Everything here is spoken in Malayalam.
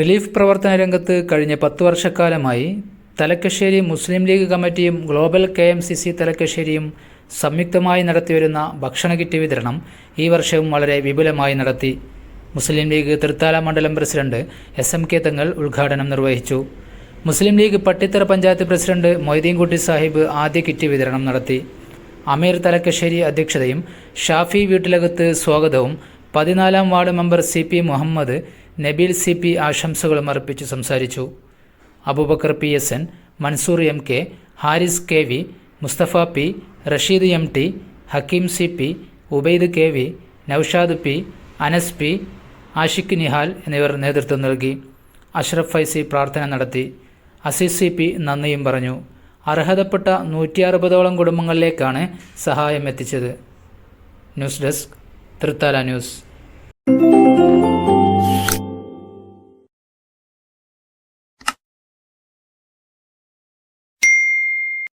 റിലീഫ് പ്രവർത്തന രംഗത്ത് കഴിഞ്ഞ പത്ത് വർഷക്കാലമായി തലക്കശ്ശേരി മുസ്ലിം ലീഗ് കമ്മിറ്റിയും global K M C C തലക്കശ്ശേരിയും സംയുക്തമായി നടത്തിവരുന്ന ഭക്ഷണ കിറ്റ് വിതരണം ഈ വർഷവും വളരെ വിപുലമായി നടത്തി. മുസ്ലിം ലീഗ് തൃത്താല മണ്ഡലം president S M K Thangal ഉദ്ഘാടനം നിർവഹിച്ചു. മുസ്ലിം ലീഗ് പട്ടിത്തറ പഞ്ചായത്ത് പ്രസിഡന്റ് മൊയ്തീൻകുട്ടി സാഹിബ് ആദ്യ കിറ്റ് വിതരണം നടത്തി. അമീർ തലക്കശ്ശേരി അധ്യക്ഷതയും ഷാഫി വീട്ടിലകത്ത് സ്വാഗതവും പതിനാലാം ward member C P Muhammad Nabeel C P ആശംസകളും അർപ്പിച്ച് സംസാരിച്ചു. Aboobacker P S N Mansoor M K Haris K V Musthafa P Rasheed M T Hakeem C P Ubaid K V Naushad P Anas P Ashiq Nihal എന്നിവർ നേതൃത്വം നൽകി. അഷ്റഫ് ഫൈസി പ്രാർത്ഥന നടത്തി. അസീസ് സി പി നന്ദിയും പറഞ്ഞു. അർഹതപ്പെട്ട നൂറ്റി അറുപതോളം കുടുംബങ്ങളിലേക്കാണ് സഹായം എത്തിച്ചത്. News desk Thrithala news.